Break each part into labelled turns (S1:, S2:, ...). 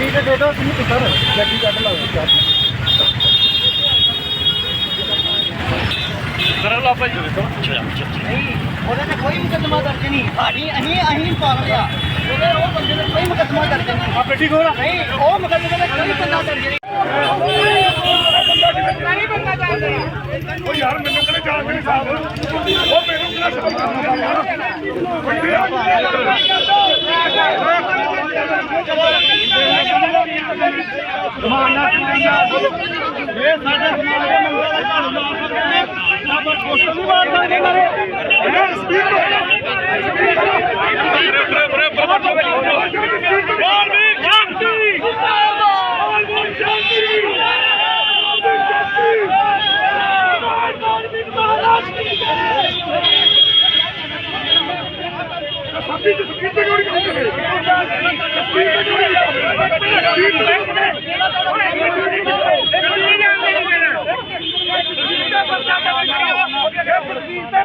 S1: ਗੱਡੀ ਦੇ ਦੇ ਦਿਓ ਤੁਸੀਂ ਕਿੱਧਰ ਗੱਡੀ ਕੱਢ ਲਓ। ਨਹੀਂ ਉਹਦੇ ਤੇ ਕੋਈ ਮੁਕੱਦਮਾ ਦਰਜ ਨਹੀਂ। ਸਾਡੀ ਪਾਲ ਉਹਦੇ ਉਹ ਬੰਦੇ ਤੇ ਕੋਈ ਮੁਕੱਦਮਾ ਦਰਜ ਨਹੀਂ। ਆ ਨਹੀਂ ਉਹ ਮੁਕੱਦਮੇ ਤੇ ਕੋਈ ਬੰਦਾ ਦਰਜ ਨਹੀਂ।
S2: ਉਹ ਯਾਰ ਮੈਨੂੰ ਕਹਿੰਦੇ ਜਾਣ ਦੇ ਦਾ ਨਹੀਂ ਸਕਦੇ ਇਹਨਾਂ ਨੇ ਇਹ ਸਪੀਡ ਵਾਲਮੀਕ ਸ਼ਾਂਤੀ ਵਾਲਮੀਕ ਸ਼ਾਂਤੀ ਵਾਲਮੀਕ ਸ਼ਾਂਤੀ ਵਾਲਮੀਕ ਮਹਾਰਾਜ ਕੀ ਸੱਤੀ ਤੇ ਸਪੀਡ ਤੇ ਜੋੜੀ ਕਰਦੇ ਨੇ ਸਪੀਡ ਤੇ ਜੋੜੀ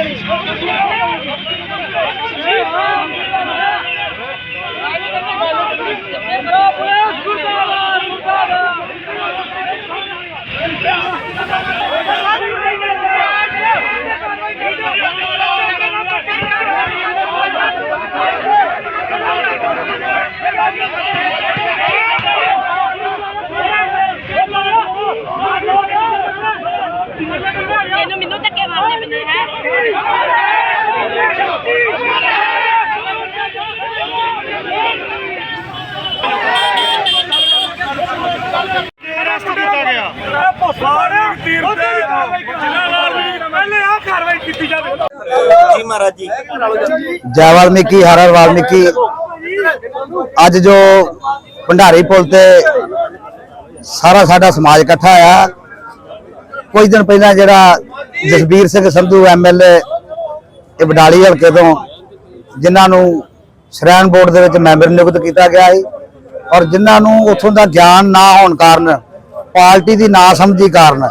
S1: Yeah. ਮਹਾਰਾਜ ਜੀ।
S3: ਜੈ ਵਾਲਮੀਕੀ, ਹਰ ਹਰ ਵਾਲਮੀਕੀ। ਅੱਜ ਜੋ ਭੰਡਾਰੀ ਪੁਲ ਤੇ ਸਾਰਾ ਸਾਡਾ ਸਮਾਜ ਇਕੱਠਾ ਆ ਕੁਝ ਦਿਨ ਪਹਿਲਾਂ ਜਿਹੜਾ ਜਸਬੀਰ ਸਿੰਘ ਸੰਧੂ ਐਮਐਲਏ ਇਹ ਬਡਾਲੀ ਹਲਕੇ ਤੋਂ ਜਿਨ੍ਹਾਂ ਨੂੰ ਸ਼੍ਰੈਣ ਬੋਰਡ ਦੇ ਵਿੱਚ ਮੈਂਬਰ ਨਿਯੁਕਤ ਕੀਤਾ ਗਿਆ ਹੈ ਔਰ ਜਿਨ੍ਹਾਂ ਨੂੰ ਉੱਥੋਂ ਦਾ ਗਿਆਨ ਨਾ ਹੋਣ ਕਾਰਨ, ਪਾਰਟੀ ਦੀ ਨਾ ਸਮਝੀ ਕਾਰਨ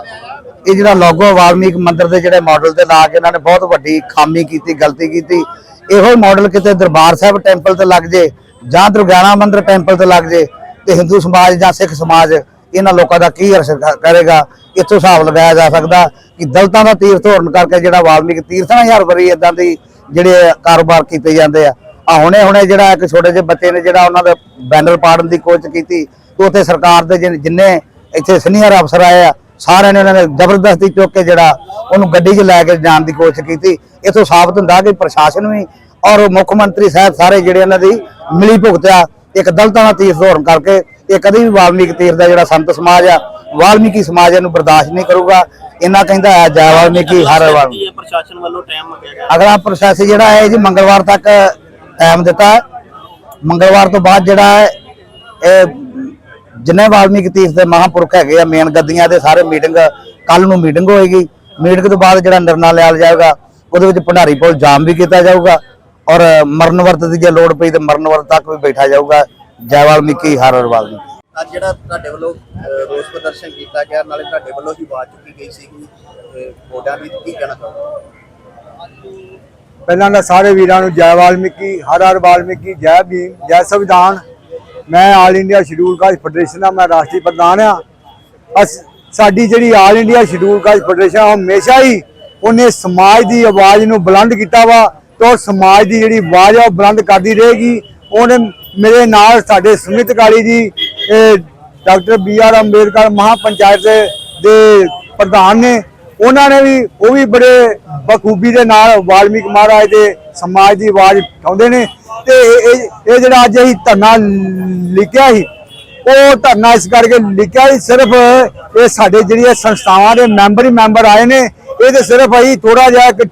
S3: ਇਹ ਜਿਹੜਾ ਲੋਗੋ ਵਾਲਮੀਕ ਮੰਦਿਰ ਦੇ ਜਿਹੜੇ ਮਾਡਲ ਤੇ ਲਾ ਕੇ ਇਹਨਾਂ ਨੇ ਬਹੁਤ ਵੱਡੀ ਖਾਮੀ ਕੀਤੀ, ਗਲਤੀ ਕੀਤੀ। ਇਹੋ ਹੀ ਮਾਡਲ ਕਿਤੇ ਦਰਬਾਰ ਸਾਹਿਬ ਟੈਂਪਲ ਤੇ ਲੱਗ ਜੇ ਜਾਂ ਦੁਰਗਿਆਣਾ ਮੰਦਿਰ ਟੈਂਪਲ ਤੇ ਲੱਗ ਜੇ ਤੇ ਹਿੰਦੂ ਸਮਾਜ ਜਾਂ ਸਿੱਖ ਸਮਾਜ ਇਹਨਾਂ ਲੋਕਾਂ ਦਾ ਕੀ ਅਰਸ ਕਰੇਗਾ, ਇੱਥੋਂ ਹਿਸਾਬ ਲਗਾਇਆ ਜਾ ਸਕਦਾ ਕਿ ਦਲਤਾਂ ਦਾ ਤੀਰਥ ਹੋਰਨ ਕਰਕੇ ਜਿਹੜਾ ਵਾਲਮੀਕ ਤੀਰਥ ਨਾ ਹਰ ਵਾਰੀ ਇਦਾਂ ਦੀ ਜਿਹੜੇ ਕਾਰੋਬਾਰ ਕੀਤੇ ਜਾਂਦੇ ਆ। ਆ ਹੁਣੇ ਹੁਣੇ ਜਿਹੜਾ ਇੱਕ ਛੋਟੇ ਜਿਹੇ ਬੱਚੇ ਨੇ ਜਿਹੜਾ ਉਹਨਾਂ ਦੇ ਬੈਨਰ ਪਾੜਨ ਦੀ ਕੋਸ਼ਿਸ਼ ਕੀਤੀ ਤੇ ਉੱਥੇ ਸਰਕਾਰ ਦੇ ਜਿਨ- ਜਿੰਨੇ ਇੱਥੇ ਸੀਨੀਅਰ ਅਫਸਰ ਆਏ ਆ ਸਾਰਿਆਂ ਨੇ ਉਹਨਾਂ ਨੇ ਜ਼ਬਰਦਸਤੀ ਚੁੱਕ ਕੇ ਜਿਹੜਾ ਉਹਨੂੰ ਗੱਡੀ 'ਚ ਲੈ ਕੇ ਜਾਣ ਦੀ ਕੋਸ਼ਿਸ਼ ਕੀਤੀ। ਇਥੋਂ ਸਾਬਤ ਹੁੰਦਾ ਕਿ ਪ੍ਰਸ਼ਾਸਨ ਵੀ ਔਰ ਮੁੱਖ ਮੰਤਰੀ ਸਾਹਿਬ ਸਾਰੇ ਜਿਹੜੇ ਇਹਨਾਂ ਦੀ ਮਿਲੀ ਭੁਗਤਿਆ ਇੱਕ ਦਲਤਾਂ ਦਾ ਤੀਰਥ ਹੋਣ ਕਰਕੇ ਇਹ ਕਦੀ ਵੀ ਵਾਲਮੀਕ ਤੀਰਥ ਦਾ ਜਿਹੜਾ ਸੰਤ ਸਮਾਜ ਆ ਵਾਲਮੀਕੀ ਸਮਾਜ ਇਹਨੂੰ ਬਰਦਾਸ਼ਤ ਨਹੀਂ ਕਰੂਗਾ। ਇਹਨਾਂ ਕਹਿੰਦਾ ਹੈ ਜੈ ਵਾਲਮੀਕੀ ਹਰ ਵਾਲਮੀਕੀ
S1: ਇਹ ਪ੍ਰਸ਼ਾਸਨ ਵੱਲੋਂ ਟਾਈਮ ਮੰਗਿਆ ਗਿਆ।
S3: ਅਗਲਾ ਪ੍ਰੋਸੈਸ ਜਿਹੜਾ ਹੈ ਜੀ ਮੰਗਲਵਾਰ ਤੱਕ ਟਾਈਮ ਦਿੱਤਾ ਮੰਗਲਵਾਰ ਤੋਂ ਬਾਅਦ ਜਿਹੜਾ ਹੈ ਇਹ ਜਿੰਨੇ ਵਾਲਮੀਕ ਤੀਰਥ ਦੇ ਮਹਾਂਪੁਰਖ ਹੈਗੇ ਆ ਮੇਨ ਗੱਦੀਆਂ ਦੇ ਸਾਰੇ ਮੀਟਿੰਗ ਕੱਲ ਨੂੰ ਮੀਟਿੰਗ ਹੋਏਗੀ। ਮੀਟਿੰਗ ਤੋਂ ਬਾਅਦ ਜਿਹੜਾ ਨਿਰਣਾ ਲਿਆ ਜਾਏਗਾ ਉਹਦੇ ਵਿੱਚ ਭੰਡਾਰੀ ਪੁਲ ਜਾਮ ਵੀ ਕੀਤਾ ਜਾਊਗਾ ਔਰ ਮਰਨ ਵਰਤ ਦੀ ਜੇ ਲੋੜ ਪਈ ਤੇ ਮਰਨ ਵਰਤ ਤੱਕ ਵੀ ਬੈਠਾ ਜਾਊਗਾ। ਜੈ ਵਾਲਮੀਕੀ ਹਰ ਹਰ ਵਾਲਮੀਕੀ।
S4: ਅੱਜ ਜਿਹੜਾ ਤੁਹਾਡੇ ਵੱਲੋਂ ਰੋਸ ਪ੍ਰਦਰਸ਼ਨ ਕੀਤਾ ਗਿਆ ਨਾਲੇ ਤੁਹਾਡੇ ਵੱਲੋਂ ਹੀ ਆਵਾਜ਼ ਚੁੱਕੀ ਗਈ ਸੀ ਕਿ ਵੋਟਾਂ ਦੀ ਕੀ ਕਹਿਣਾ ਚਾਹੁੰਦੇ
S5: ਪਹਿਲਾਂ ਤਾਂ ਸਾਰੇ ਵੀਰਾਂ ਨੂੰ ਜੈ ਵਾਲਮੀਕੀ ਹਰ ਹਰ ਵਾਲਮੀਕੀ ਜੈ ਭੀਮ ਜੈ ਸੰਵਿਧਾਨ ਮੈਂ all India scheduled caste federation ਦਾ ਮੈਂ ਰਾਸ਼ਟਰੀ ਪ੍ਰਧਾਨ ਆ ਅਸ ਸਾਡੀ ਜਿਹੜੀ all India scheduled caste federation ਆ, ਹਮੇਸ਼ਾ ਹੀ ਉਹਨੇ ਸਮਾਜ ਦੀ ਆਵਾਜ਼ ਨੂੰ ਬੁਲੰਦ ਕੀਤਾ ਵਾ ਤੇ ਉਹ ਸਮਾਜ ਦੀ ਜਿਹੜੀ ਆਵਾਜ਼ ਆ ਉਹ ਬੁਲੰਦ ਕਰਦੀ ਰਹੇਗੀ। ਉਹਨੇ ਮੇਰੇ ਨਾਲ ਸਾਡੇ Sumit Kali ji doctor B R Ambedkar mahapanchayat ਦੇ- ਦੇ ਪ੍ਰਧਾਨ ਨੇ। ਉਹਨਾਂ ਨੇ ਵੀ ਉਹ ਵੀ ਬੜੇ ਬਖੂਬੀ ਦੇ ਨਾਲ ਵਾਲਮੀਕ ਮਹਾਰਾਜ ਦੇ ਸਮਾਜ ਦੀ ਆਵਾਜ਼ ਉਠਾਉਂਦੇ ਨੇ। ਤੇ ਇਹ ਜਿਹੜਾ ਅੱਜ ਅਸੀਂ ਧਰਨਾ ਲਿਖਿਆ ਸੀ, ਉਹ ਧਰਨਾ ਇਸ ਕਰਕੇ ਲਿਖਿਆ ਸੀ, ਸਿਰਫ ਇਹ ਸਾਡੇ ਜਿਹੜੀਆਂ ਸੰਸਥਾਵਾਂ ਦੇ ਮੈਂਬਰ ਹੀ ਮੈਂਬਰ ਆਏ ਨੇ, ਇਹ ਤੇ ਸਿਰਫ ਅਸੀਂ ਥੋੜਾ ਜਿਹਾ ਇੱਕ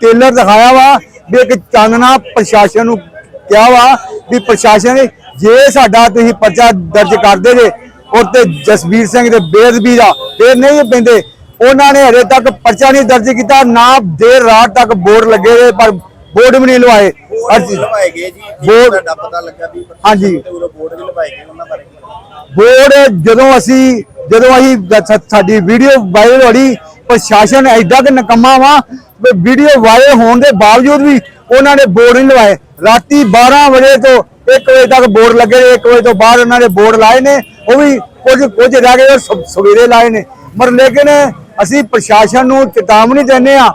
S5: ਟੇਲਰ ਦਿਖਾਇਆ ਵਾ, ਵੀ ਇੱਕ ਚਾਨਣਾ ਪ੍ਰਸ਼ਾਸਨ ਨੂੰ ਕਿਹਾ ਵਾ, ਵੀ ਪ੍ਰਸ਼ਾਸਨ ਜੇ ਸਾਡਾ ਤੁਸੀਂ ਪਰਚਾ ਦਰਜ ਕਰਦੇ ਜੇ ਉਹ ਤੇ ਜਸਵੀਰ ਸਿੰਘ ਦੇ ਬੇਅਦਬੀ ਦਾ ਫੇਰ ਨਹੀਂ ਪੈਂਦੇ। ਉਹਨਾਂ ਨੇ ਹਰੇ ਤੱਕ ਪਰਚਾ ਨਹੀਂ ਦਰਜ ਕੀਤਾ, ਨਾ ਦੇਰ ਰਾਤ ਤੱਕ ਬੋਰਡ ਲੱਗੇ ਪਰ ਬੋਰਡ ਵੀ ਨਹੀਂ ਲਵਾਏ।
S4: ਬੋਰਡ ਲਵਾਏ ਗਏ ਜੀ
S5: ਬੋਰਡ-
S4: ਤੁਹਾਡਾ ਪਤਾ ਲੱਗਾ ਵੀ
S5: ਹਾਂਜੀ।
S4: ਬੋਰਡ ਵੀ ਲਵਾਏ ਗਏ ਉਹਨਾਂ ਬਾਰੇ।
S5: ਬੋਰਡ ਜਦੋਂ ਅਸੀਂ ਜਦੋਂ ਅਸੀਂ ਦ- ਸਾਡੀ ਵੀਡੀਓ ਵਾਇਰਲ ਹੋਈ ਪ੍ਰਸ਼ਾਸਨ ਐਡਾ ਕਿ ਨਕਮਾ ਵਾ ਵੀਡੀਓ ਵਾਇਰਲ ਹੋਣ ਦੇ ਬਾਵਜੂਦ ਵੀ ਉਹਨਾਂ ਨੇ ਬੋਰਡ ਨਹੀਂ ਲਵਾਏ। ਰਾਤੀ 12 ਵਜੇ ਤੋਂ 1 ਵਜੇ ਤੱਕ ਬੋਰਡ ਲੱਗੇ 1 ਵਜੇ ਤੋਂ ਬਾਅਦ ਉਹਨਾਂ ਨੇ ਬੋਰਡ ਲਾਏ ਨੇ ਉਹ ਵੀ ਕੁਝ ਕੁਝ ਰਹਿ ਗਏ ਸਵੇਰੇ ਲਾਏ ਨੇ। ਮਰ ਲੇਕਿਨ ਅਸੀਂ ਪ੍ਰਸ਼ਾਸਨ ਨੂੰ ਚੇਤਾਵਨੀ ਦਿੰਦੇ ਆ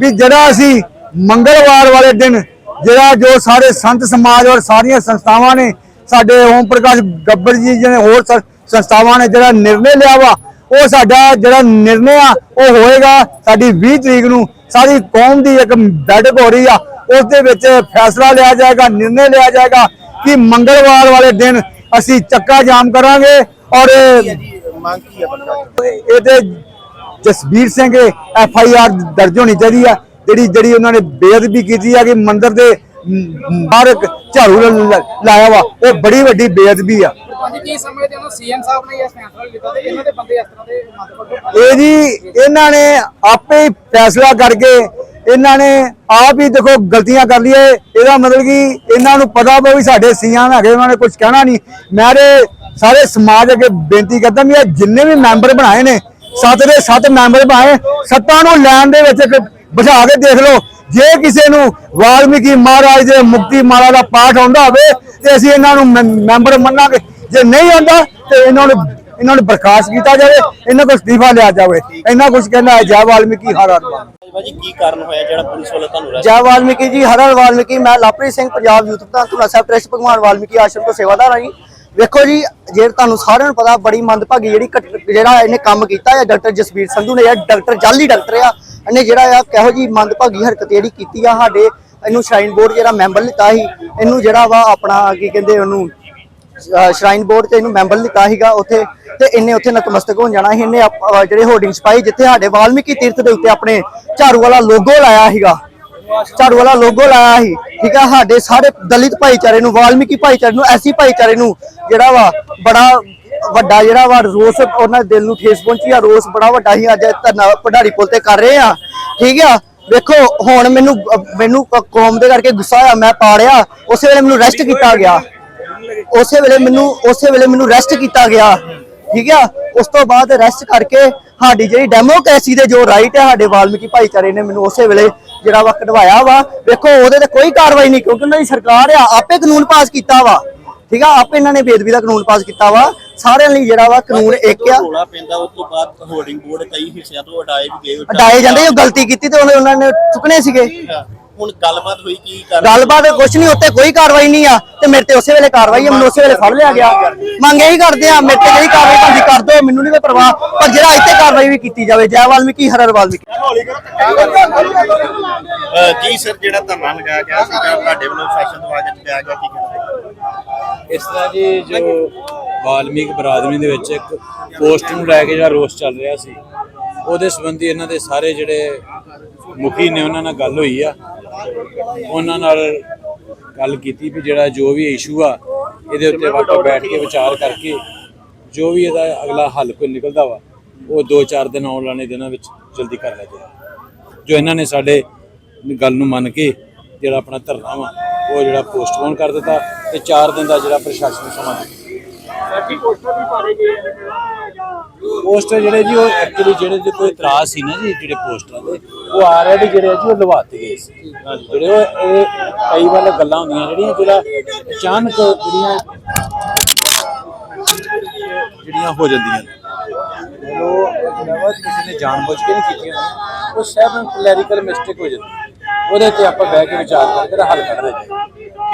S5: ਵੀ ਜਿਹੜਾ ਅਸੀਂ ਮੰਗਲਵਾਰ ਵਾਲੇ ਦਿਨ ਜਿਹੜਾ ਜੋ ਸਾਰੇ ਸੰਤ ਸਮਾਜ ਔਰ ਸਾਰੀਆਂ ਸੰਸਥਾਵਾਂ ਨੇ ਸਾਡੇ ਓਮ ਪ੍ਰਕਾਸ਼ ਗੱਬਰ ਜੀ ਜਿਹਨੇ ਹੋਰ ਸੰਸਥਾਵਾਂ ਨੇ ਜਿਹੜਾ ਨਿਰਣੇ ਲਿਆ ਵਾ ਉਹ ਸਾਡਾ ਜਿਹੜਾ ਨਿਰਣੇ ਆ ਉਹ ਹੋਏਗਾ ਸਾਡੀ 20 ਤਰੀਕ ਨੂੰ। ਸਾਰੀ ਕੌਮ ਦੀ ਇੱਕ ਬੈਠਕ ਹੋ ਰਹੀ ਆ ਉਸ ਦੇ ਵਿੱਚ ਫੈਸਲਾ ਲਿਆ ਜਾਏਗਾ ਨਿਰਣੇ ਲਿਆ ਜਾਏਗਾ ਕਿ ਮੰਗਲਵਾਰ ਵਾਲੇ ਦਿਨ ਅਸੀਂ ਚੱਕਾ ਜਾਮ ਕਰਾਂਗੇ ਔਰ
S4: ਮੰਗ ਕੀ ਹੈ
S5: ਇਹਦੇ Jasbir Singh F I R ਦਰਜ ਹੋਣੀ ਚਾਹੀਦੀ ਆ। ਜਿਹੜੀ ਜਿਹੜੀ ਉਹਨਾਂ ਨੇ ਬੇਅਦਬੀ ਕੀਤੀ ਆ ਕਿ ਮੰਦਿਰ ਦੇ ਬਾਹਰ ਝਾੜੂ ਲਾਇਆ ਵਾ ਉਹ ਬੜੀ ਵੱਡੀ ਬੇਅਦਬੀ ਆ।
S6: ਕੀ ਸਮਝਦੇ ਹੋ ਸੀਐਮ ਸਾਹਿਬ ਨੇ ਇਸ ਫੈਸਲਾ ਲਿੱਤਾ ਤੇ ਇਹਨਾਂ ਦੇ ਬੰਦੇ ਇਸ ਤਰ੍ਹਾਂ ਦੇ ਮਤਲਬ
S5: ਇਹ ਜੀ ਇਹਨਾਂ ਨੇ ਆਪੇ ਹੀ ਫੈਸਲਾ ਕਰਕੇ ਇਹਨਾਂ ਨੇ ਆਪ ਹੀ ਦੇਖੋ ਗਲਤੀਆਂ ਕਰ ਲਈਏ ਇਹਦਾ ਮਤਲਬ ਕਿ ਇਹਨਾਂ ਨੂੰ ਪਤਾ ਵਾ ਵੀ ਸਾਡੇ ਸੀਐਮ ਹੈਗੇ ਉਹਨਾਂ ਨੇ ਕੁਝ ਕਹਿਣਾ ਨਹੀਂ। ਮੈਂ ਤੇ ਸਾਰੇ ਸਮਾਜ ਅੱਗੇ ਬੇਨਤੀ ਕਰਦਾ ਵੀ ਇਹ ਜਿੰਨੇ ਵੀ ਮੈਂਬਰ ਬਣਾਏ ਨੇ ਸੱਤ ਦੇ ਸੱਤ ਮੈਂਬਰ ਬਣਾਏ ਸੱਤਾਂ ਨੂੰ ਲੈਣ ਦੇ ਵਿੱਚ ਇੱਕ ਬਿਠਾ ਕੇ ਦੇਖ ਲਓ ਜੇ ਕਿਸੇ ਨੂੰ ਵਾਲਮੀਕੀ ਮਹਾਰਾਜ ਦੇ ਮੁਕਤੀ ਮਾਲਾ ਦਾ ਪਾਠ ਆਉਂਦਾ ਹੋਵੇ ਤੇ ਅਸੀਂ ਇਹਨਾਂ ਨੂੰ ਮੈਂਬਰ ਮੰਨਾਂਗੇ। ਜੇ ਨਹੀਂ ਆਉਂਦਾ ਤੇ ਇਹਨਾਂ ਨੂੰ ਇਹਨਾਂ ਨੂੰ ਬਰਖਾਸਤ ਕੀਤਾ ਜਾਵੇ ਇਹਨਾਂ ਕੋਲ ਅਸਤੀਫਾ ਲਿਆ ਜਾਵੇ। ਇਹਨਾਂ ਕੁਝ ਕਹਿਣਾ ਹੈ ਜੈ ਵਾਲਮੀਕੀ ਹਰ ਹਰ
S4: ਭਾਜੀ ਕੀ ਕਾਰਨ ਹੋਇਆ ਜਿਹੜਾ ਪੁਲਿਸ ਵੱਲੋਂ ਤੁਹਾਨੂੰ ਰੈਸਟ
S1: ਜੈ ਵਾਲਮੀਕੀ ਜੀ ਹਰ ਹਰ ਵਾਲਮੀਕੀ। ਮੈਂ ਲਵਪ੍ਰੀਤ ਸਿੰਘ ਪੰਜਾਬ ਯੂਥ ਪ੍ਰਧਾਨ ਧੂਨਾ ਸਾਹਿਬ ਟਰਸਟ ਭਗਵਾਨ ਵਾਲਮੀਕੀ ਆਸ਼ਰਮ ਤੋਂ ਸੇਵਾਦਾਰ ਹਾਂ ਜੀ। ਵੇਖੋ ਜੀ ਜੇ ਤੁਹਾਨੂੰ ਸਾਰਿਆਂ ਨੂੰ ਪਤਾ ਬੜੀ ਮੰਦਭਾਗੀ ਜਿਹੜੀ ਜਿਹੜਾ ਇਹਨੇ ਕੰਮ ਕੀਤਾ ਹੈ ਡਾਕਟਰ ਜਸਵੀਰ ਸੰਧੂ ਨੇ ਜਿਹੜਾ ਡਾਕਟਰ ਜਾਲੀ ਡਾਕਟਰ ਆ ਇਹਨੇ ਜਿਹੜਾ ਆ ਕਿਹੋ ਜੀ ਮੰਦਭਾਗੀ ਹਰਕਤ ਜਿਹੜੀ ਕੀਤੀ ਆ, ਸਾਡੇ ਇਹਨੂੰ ਸ਼ਰਾਈਨ ਬੋਰਡ ਜਿਹੜਾ ਮੈਂਬਰ ਲਿੱਤਾ ਸੀ, ਇਹਨੂੰ ਜਿਹੜਾ ਵਾ ਆਪਣਾ ਕੀ ਕਹਿੰਦੇ ਉਹਨੂੰ ਸ਼ਰਾਈਨ ਬੋਰਡ ਤੇ ਇਹਨੂੰ ਮੈਂਬਰ ਲਿੱਤਾ ਸੀਗਾ ਉੱਥੇ, ਤੇ ਇਹਨੇ ਉੱਥੇ ਨਤਮਸਤਕ ਹੋਣ ਜਾਣਾ ਸੀ, ਇਹਨੇ ਜਿਹੜੇ ਹੋਰਡਿੰਗਸ ਪਾਈ ਜਿੱਥੇ ਸਾਡੇ ਵਾਲਮੀਕੀ ਤੀਰਥ ਦੇ ਉੱਤੇ ਆਪਣੇ ਝਾੜੂ ਵਾਲਾ ਲੋਗੋ ਲਾਇਆ ਸੀਗਾ। ਝਾੜੂ ਵਾਲਾ ਲੋਗੋ ਲਾਇਆ ਸੀ, ਠੀਕ ਆ, ਸਾਡੇ ਸਾਰੇ ਦਲਿਤ ਭਾਈਚਾਰੇ ਨੂੰ, ਵਾਲਮੀਕੀ ਭਾਈਚਾਰੇ ਨੂੰ, ਐਸੀ ਭਾਈਚਾਰੇ ਨੂੰ ਜਿਹੜਾ ਵਾ ਬੜਾ ਵੱਡਾ ਜਿਹੜਾ ਵਾ ਰੋਸ ਉਹਨਾਂ ਦੇ ਦਿਲ ਨੂੰ ਠੇਸ ਪਹੁੰਚੀ ਆ, ਰੋਸ ਬੜਾ ਵੱਡਾ ਹੀ ਅੱਜ ਧਰਨਾ ਪਢਾੜੀ ਪੁਲ ਤੇ ਕਰ ਰਹੇ ਆ। ਠੀਕ ਆ? ਵੇਖੋ, ਹੁਣ ਮੈਨੂੰ ਮੈਨੂੰ ਕੌਮ ਦੇ ਕਰਕੇ ਗੁੱਸਾ ਆ ਮੈਂ ਪਾੜਿਆ, ਉਸੇ ਵੇਲੇ ਮੈਨੂੰ ਰੈਸਟ ਕੀਤਾ ਗਿਆ। ਉਸੇ ਵੇਲੇ ਮੈਨੂੰ, ਉਸੇ ਵੇਲੇ ਮੈਨੂੰ ਰੈਸਟ ਕੀਤਾ ਗਿਆ। ਠੀਕ ਆ? ਉਸ ਤੋਂ ਬਾਅਦ ਰੈਸਟ ਕਰਕੇ ਸਾਡੀ ਜਿਹੜੀ ਡੈਮੋਕ੍ਰੇਸੀ ਦੇ ਜੋ ਰਾਈਟ ਹੈ ਸਾਡੇ ਵਾਲਮੀਕੀ ਭਾਈਚਾਰੇ ਨੇ ਮੈਨੂੰ ਉਸੇ ਵੇਲੇ ਜਿਹੜਾ ਵਾ ਕਢਵਾਇਆ ਵਾ। ਵੇਖੋ, ਉਹਦੇ ਤੇ ਕੋਈ ਕਾਰਵਾਈ ਨਹੀਂ, ਕਿਉਂਕਿ ਉਹਨਾਂ ਦੀ ਸਰਕਾਰ ਆ, ਆਪੇ ਕਾਨੂੰਨ ਪਾਸ ਕੀਤਾ ਵਾ। ਠੀਕ ਆ? ਆਪੇ ਇਹਨਾਂ ਨੇ ਬੇਦਬੀ ਦਾ ਕਾਨੂੰਨ ਪਾਸ ਕੀਤਾ ਵਾ। ਸਾਰਿਆਂ ਲਈ ਜਿਹੜਾ ਵਾ ਕਾਨੂੰਨ ਇੱਕ ਆ।
S4: ਰੋਲਾ ਪੈਂਦਾ ਉਸ ਤੋਂ ਬਾਅਦ ਹੋਰਡਿੰਗ ਬੋਰਡ ਕਈ ਹਿੱਸਿਆਂ ਤੋਂ ਹਟਾਏ ਵੀ ਗਏ
S1: ਹਟਾਏ ਜਾਂਦੇ ਉਹ ਗਲਤੀ ਕੀਤੀ ਤੇ ਉਹਨੇ ਨੇ ਚੁੱਕਣੇ ਸੀਗੇ।
S4: ਹੁਣ ਗੱਲਬਾਤ ਹੋਈ ਕੀ ਕਰ
S1: ਗੱਲਬਾਤ ਕੁਛ ਨਹੀਂ ਉੱਤੇ ਕੋਈ ਕਾਰਵਾਈ ਨਹੀਂ ਆ ਤੇ ਮੇਰੇ ਤੇ ਉਸੇ ਵੇਲੇ ਕਾਰਵਾਈ ਆ ਮੈਨੂੰ ਉਸੇ ਵੇਲੇ ਫੜ ਲਿਆ ਗਿਆ। ਮੰਗ ਇਹੀ ਕਰਦੇ ਆ ਮੇਰੇ ਤੇ ਜਿਹੜੀ ਕਾਰਵਾਈ ਤੁਹਾਡੀ ਕਰ ਦਿਓ ਮੈਨੂੰ ਨਹੀਂ ਕੋਈ ਪਰਵਾਹ ਪਰ ਜਿਹੜਾ ਇੱਥੇ ਕਾਰਵਾਈ ਵੀ ਕੀਤੀ ਜਾਵੇ ਜੈ ਵਾਲਮੀਕੀ ਹਰ ਹਰ ਵਾਲਮੀਕੀ।
S4: ਜੀ ਸਰ ਜਿਹੜਾ ਧਰਨਾ ਲਗਾਇਆ ਗਿਆ ਸੀ ਤੁਹਾਡੇ ਵੱਲੋਂ ਸੈਸ਼ਨ ਕੇ ਲਿਆ ਗਿਆ ਕੀ ਕਹਿਣਾ
S7: ਇਸ ਤਰ੍ਹਾਂ ਜੀ ਜੋ ਵਾਲਮੀਕ ਬਰਾਦਰੀ ਦੇ ਵਿੱਚ ਇੱਕ ਪੋਸਟ ਨੂੰ ਲੈ ਕੇ ਜਿਹੜਾ ਰੋਸ ਚੱਲ ਰਿਹਾ ਸੀ, ਉਹਦੇ ਸੰਬੰਧੀ ਇਹਨਾਂ ਦੇ ਸਾਰੇ ਜਿਹੜੇ ਮੁਖੀ ਨੇ ਉਹਨਾਂ ਨਾਲ ਗੱਲ ਹੋਈ ਆ। ਉਹਨਾਂ ਨਾਲ ਗੱਲ ਕੀਤੀ ਵੀ ਜਿਹੜਾ ਜੋ ਵੀ ਇਸ਼ੂ ਆ, ਇਹਦੇ ਉੱਤੇ ਆਪਾਂ ਬੈਠ ਕੇ ਵਿਚਾਰ ਕਰਕੇ ਜੋ ਵੀ ਇਹਦਾ ਅਗਲਾ ਹੱਲ ਕੋਈ ਨਿਕਲਦਾ ਵਾ, ਉਹ 2-4 ਦਿਨ ਆਉਣ ਵਾਲੇ ਦਿਨਾਂ ਵਿੱਚ ਜਲਦੀ ਕਰ ਲਿਆ ਜਾਏ ਜੋ ਇਹਨਾਂ ਨੇ ਸਾਡੇ ਗੱਲ ਨੂੰ ਮੰਨ ਕੇ ਜਿਹੜਾ ਆਪਣਾ ਧਰਨਾ ਵਾ, ਉਹ ਜਿਹੜਾ ਪੋਸਟਪੋਨ ਕਰ ਦਿੱਤਾ। ਤੇ 4 ਦਿਨ ਦਾ ਜਿਹੜਾ ਪ੍ਰਸ਼ਾਸਨ ਸਮਾਂ ਦਿੱਤਾ ਪੋਸਟਰ ਜਿਹੜੇ। ਜੀ ਉਹ ਐਕਚੁਅਲੀ ਜਿਹੜੇ ਤੇ ਕੋਈ ਇਤਰਾਜ਼ ਸੀ ਨਾ ਜੀ ਜਿਹੜੇ ਪੋਸਟਰਾਂ ਦੇ ਉਹ ਆਲਰੇਡੀ ਜਿਹੜੇ ਆ ਜੀ ਉਹ ਲਵਾਤੇ ਗਏ ਸੀ। ਜਿਹੜੇ ਉਹ ਇਹ ਕਈ ਵਾਰ ਗੱਲਾਂ ਹੁੰਦੀਆਂ ਜਿਹੜੀਆਂ ਜਿਹੜਾ ਅਚਾਨਕ ਜਿਹੜੀਆਂ ਜਿਹੜੀਆਂ ਹੋ ਜਾਂਦੀਆਂ ਨੇ। ਉਹ ਜਿਹੜਾ ਵਾ ਕਿਸੇ ਨੇ ਜਾਣਬੁੱਝ ਕੇ ਨਹੀਂ ਕੀਤੀਆਂ ਨੇ, ਉਹ ਸਭ ਕਲੈਰੀਕਲ ਮਿਸਟੇਕ ਹੋ ਜਾਂਦੀ। ਉਹਦੇ ਤੇ ਆਪਾਂ ਬਹਿ ਕੇ ਵਿਚਾਰ ਕਰਕੇ ਹੱਲ ਕੱਢਦੇ ਜਾਈਏ